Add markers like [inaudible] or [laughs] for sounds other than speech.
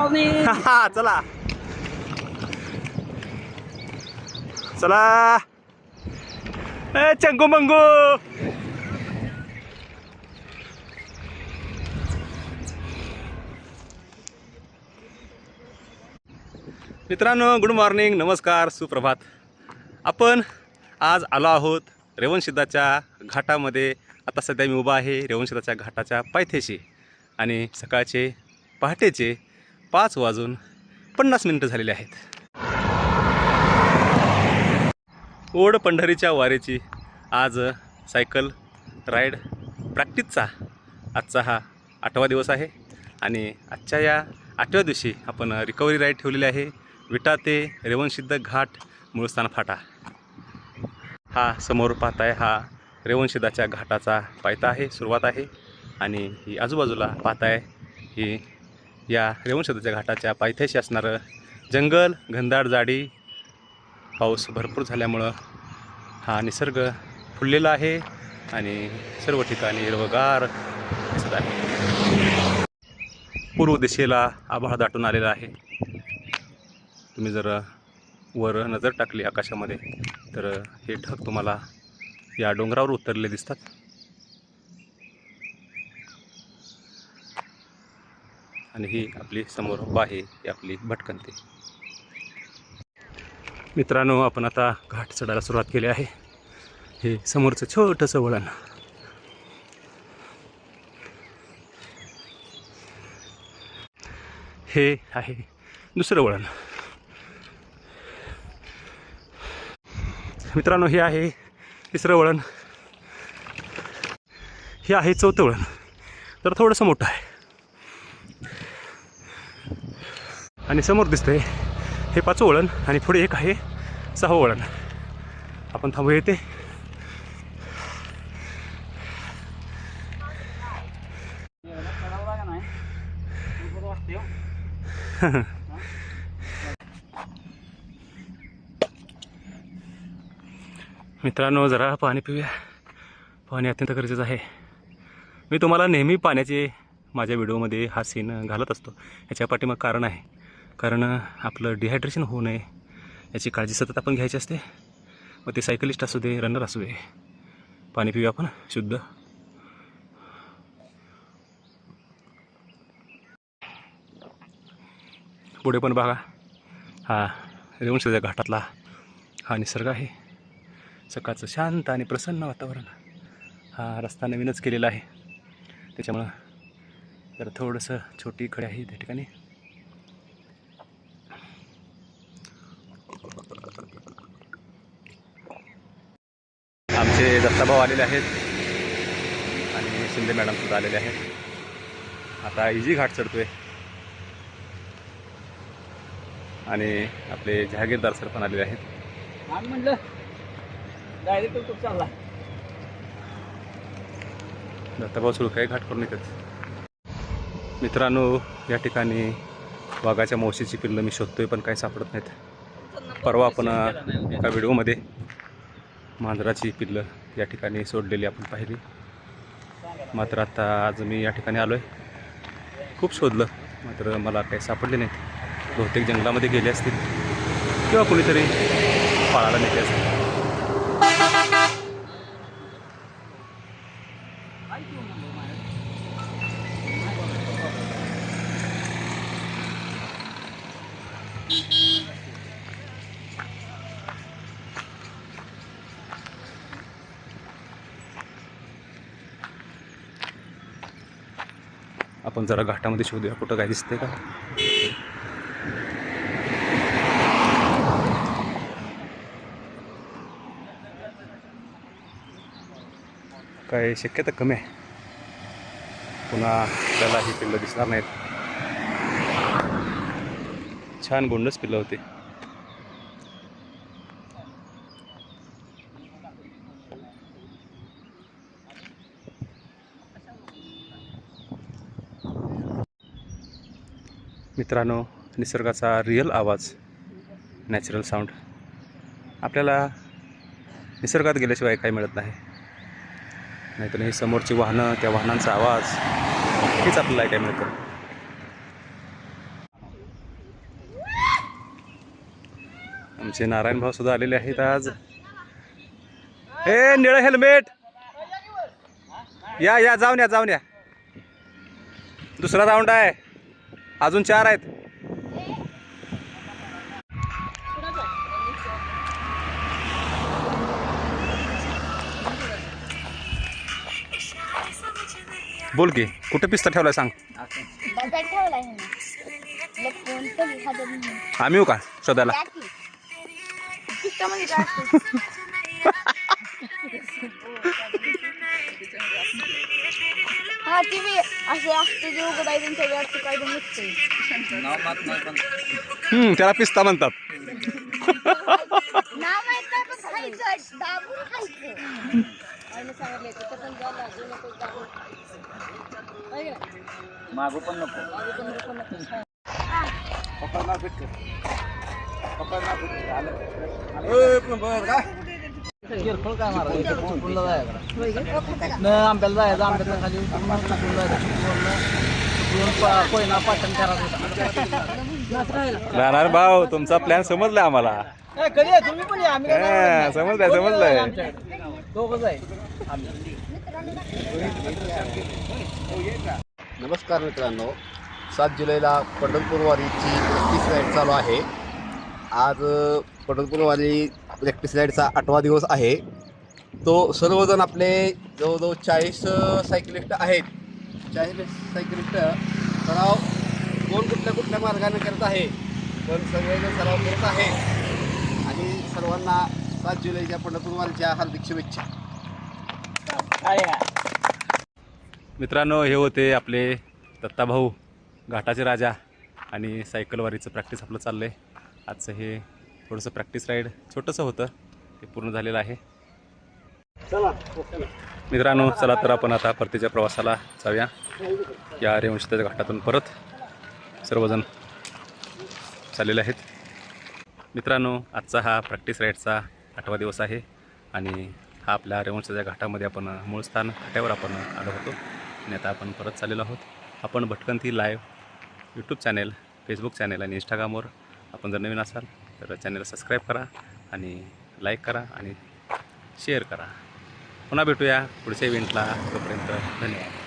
Morning हा चला. चला. ए चंगू मंगू. मित्रांनो गुड मॉर्निंग नमस्कार सुप्रभात. आपण आज आलो आहोत रेवणशिदाच्या घाटामध्ये. आता सध्या मी उभा आहे रेवणशिदाच्या घाटाच्या पायथ्याशी आणि सकाळचे पहाटेचे पाच वाजून पन्नास मिनटं झालेली आहेत. ओढ पंढरीच्या वारीची आज सायकल राईड प्रॅक्टिसचा आजचा हा आठवा दिवस आहे. आणि आजच्या या आठव्या दिवशी आपण रिकव्हरी राईड ठेवलेली आहे. विटा ते रेवणसिद्ध घाट मूळस्थान फाटा. हा समोर पाहताय हा रेवणसिद्धाच्या घाटाचा पायथा आहे सुरुवात आहे. आणि ही आजूबाजूला पाहताय ही या रेवणसिद्धाच्या घाटाच्या पायथ्याशी असणारं जंगल घनदाट जाडी पाऊस भरपूर झाल्यामुळं हा निसर्ग फुललेला आहे आणि सर्व ठिकाणी हिरवगार दिसत आहे. पूर्व दिशेला आभाळ दाटून आलेला आहे. तुम्ही जर वर नजर टाकली आकाशामध्ये तर हे ढग तुम्हाला या डोंगरावर उतरले दिसतात. आणि ही आपली समोर बाहे आहे ही आपली भटकंती. मित्रांनो आपण आता घाट चढायला सुरुवात केली आहे. हे समोरचं छोटंसं वळण. हे आहे दुसरं वळण. मित्रांनो हे आहे तिसरं वळण. हे आहे चौथं वळण. तर थोडंसं मोठं आहे. आणि समोर दिसतंय हे पाचवं वळण आणि पुढे एक आहे सहावं वळण. आपण थांबू येते [laughs] मित्रांनो जरा पाणी पिऊया. पाणी अत्यंत गरजेचं आहे. मी तुम्हाला नेहमी पाण्याचे माझ्या व्हिडिओमध्ये हा सीन घालत असतो. याच्या पाठीमाग कारण आहे. कारण आपलं डिहायड्रेशन होऊ नये याची काळजी सतत आपण घ्यायची असते. मग ते सायकलिस्ट असू दे रनर असू दे पाणी पिऊ आपण शुद्ध. पुढे पण बघा हा रेवणशिच्या घाटातला हा निसर्ग आहे. सकाळचं शांत आणि प्रसन्न वातावरण. हा रस्ता नवीनच केलेला आहे. त्याच्यामुळं जरा थोडंसं छोटी खडी आहे त्या ठिकाणी. आमचे दत्ताभाऊ आलेले आहेत. आणि शिंदे मॅडम सुद्धा आलेले आहेत. आता इजी घाट चढतोय. आणि आपले जहागीरदार सर पण आलेले आहेत. आम्ही म्हणलं डायरेक्ट तो चालला. दत्ताभाऊ सुळकाई घाट करून येतात. मित्रांनो या ठिकाणी वाघाच्या मावशीची पिल्लं मी शोधतोय पण काही सापडत नाहीत. परवा आपण एका व्हिडिओमध्ये मांजराची पिल्लं या ठिकाणी सोडलेली आपण पाहिली. मात्र आता आज मी या ठिकाणी आलो आहे खूप शोधलं मात्र मला काही सापडले नाहीत. बहुतेक जंगलामध्ये गेले असतील किंवा कुणीतरी पाळायला नेले असतील. आपण जरा घाटामध्ये शोधूया. कुठं काय दिसते का? काय शक्यता कमी आहे? पुन्हा त्याला ही पिल्लं दिसणार नाहीत. छान गोंडच पिल्लं होती. मित्रांनो निसर्गाचा रिअल आवाज नॅचरल साऊंड आपल्याला निसर्गात गेल्याशिवाय काही मिळत नाही. नाहीतर हे समोरची वाहनं त्या वाहनांचा आवाज हेच आपल्याला काय मिळतं. आमचे नारायण भाऊ सुद्धा आलेले आहेत आज. ए निळ हेल्मेट या या जाऊन या जाऊन या. दुसरा राऊंड आहे. अजून चार आहेत. बोल की कुठे पिस्ता ठेवलाय सांग. आम्ही येऊ का शोधायला? [laughs] हा ती बी असं असते जे उघडायचं सगळं काय निघतंय नाव मात नाही पण हम्म, त्याला पिस्ता म्हणतात. नाव माहीत नाही पण खायचं दाबून खायचं. तिथं नको दाबून? मागू पण नको. मागं पण नको नको. पकड ना फिट पकड ना फिट झालं किरकोळ काय मारा चिपळूणला जायचं न आंब्याला जायचं आंब्याला खाली उतरून चिपळूण जायचं चिपळूणला चिपळूण पा- कोयना पाटण करायचं राहणार भाऊ तुमचा प्लॅन समजला आम्हाला. कधी तुम्ही पण हा. समजलंय, समजलंय. दोघंच आहे नमस्कार मित्रांनो. सात जुलैला पंढरपूर वारीची प्रॅक्टिस राईड चालू आहे. आज अ, पंढरपूर आठवा दिवस आहे. तो सर्वजण आपले जवळजवळ चाळीस सायकलिस्ट आहेत. चाळीस सायकलिस्ट सराव कोण कुठल्या कुठल्या मार्गाने करत आहे. पण सगळेजण सराव करत आहे आणि सर्वांना सात जुलैच्या पंढरपूरवारच्या हार्दिक शुभेच्छा. काय मित्रांनो हे होते आपले दत्ताभाऊ घाटाचे राजा आणि सायकलवारीचं प्रॅक्टिस आपलं चाललं आहे आजचं हे थोडंसं प्रॅक्टिस राईड छोटंसं होतं ते पूर्ण झालेलं आहे. मित्रांनो चला तर आपण आता परतीच्या प्रवासाला जाऊया. या रेवंशिताच्या घाटातून परत सर्वजण चाललेले आहेत. मित्रांनो आजचा हा प्रॅक्टिस राईडचा आठवा दिवस आहे आणि हा आपल्या रेवंशाच्या घाटामध्ये आपण मूळ स्थान घाट्यावर आपण आलो होतो आणि आता आपण परत चाललेलो आहोत. आपण भटकंती live YouTube channel Facebook channel आणि इंस्टाग्रामवर आपण जर नवीन असाल तर चॅनेल सबस्क्राईब करा आणि लाईक करा आणि शेअर करा. पुन्हा भेटूया पुढच्या इव्हेंटला तोपर्यंत धन्यवाद.